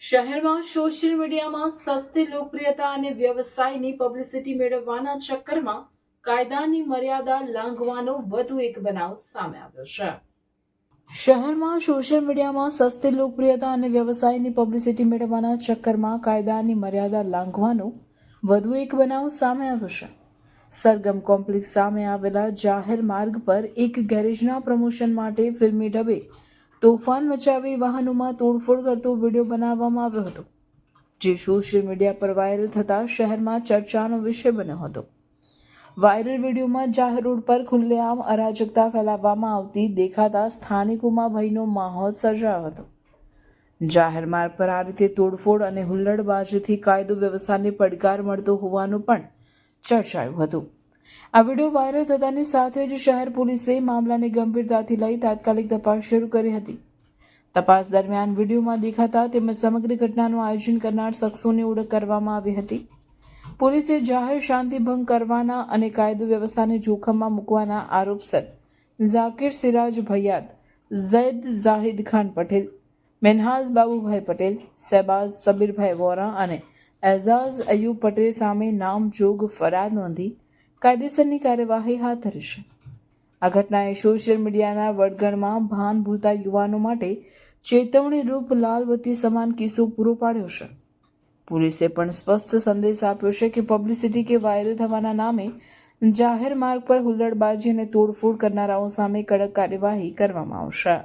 શહેરમાં સોશિયલ મીડિયામાં સસ્તી લોકપ્રિયતા અને વ્યવસાયની પબ્લિસિટી મેળવવાના ચક્કરમાં કાયદાની મર્યાદા લાંઘવાનો વધુ એક બનાવ સામે આવ્યો છે. શહેરમાં સોશિયલ મીડિયામાં સસ્તી લોકપ્રિયતા અને વ્યવસાયની પબ્લિસિટી મેળવવાના ચક્કરમાં કાયદાની મર્યાદા લાંઘવાનો વધુ એક બનાવ સામે આવ્યો છે. સરગમ કોમ્પ્લેક્સ સામે આવેલા જાહેર માર્ગ પર એક ગેરેજના પ્રમોશન માટે ફિલ્મી ડબે તોફાન મચાવી વાહનોમાં તોડફોડ કરતો વીડિયો બનાવવામાં આવ્યો હતો, જે સોશિયલ મીડિયા પર વાયરલ થતાં શહેરમાં ચર્ચાનો વિષય બન્યો હતો. વાયરલ વિડીયોમાં જાહેર રોડ પર ખુલ્લેઆમ અરાજકતા ફેલાવવામાં આવતી દેખાતા સ્થાનિકોમાં ભયનો માહોલ સર્જાયો હતો. જાહેર માર્ગ પર આ રીતે તોડફોડ અને હુલ્લડબાજીથી કાયદો વ્યવસ્થાને પડકાર મળતો હોવાનું પણ ચર્ચાયું હતું. આ વીડિયો વાયરલ થતાની સાથે જ શહેર પોલીસે મામલાને ગંભીરતાથી લઈ તાત્કાલિક તપાસ શરૂ કરી હતી. તપાસ દરમિયાન વિડીયોમાં દેખાતા તેમજ સમગ્ર ઘટનાનું આયોજન કરનાર શખ્સોની ઓળખ કરવામાં આવી હતી. પોલીસે જાહેર શાંતિ ભંગ કરવાના અને કાયદો વ્યવસ્થાને જોખમમાં મૂકવાના આરોપસર ઝાકિર સિરાજ ભૈયાત, ઝૈદ ઝાહિદ ખાન પટેલ, મેનહાઝ બાબુભાઈ પટેલ શહેબાઝ સબીરભાઈ વોરા અને એઝાઝ અયુબ પટેલ સામે નામજોગ ફરિયાદ નોંધી કાયદેસરની કાર્યવાહી હાથ ધરી આ ઘટનાએ સોશિયલ મીડિયાના વડગણમાં ભાન ભૂતા યુવાનો માટે ચેતવણી રૂપ લાલબત્તી સમાન કિસ્સો પૂરો પાડ્યો છે. પોલીસે પણ સ્પષ્ટ સંદેશ આપ્યો છે કે પબ્લિસિટી કે વાયરલ થવાના નામે જાહેર માર્ગ પર હુલ્લડબાજી અને તોડફોડ કરનારાઓ સામે કડક કાર્યવાહી કરવામાં આવશે.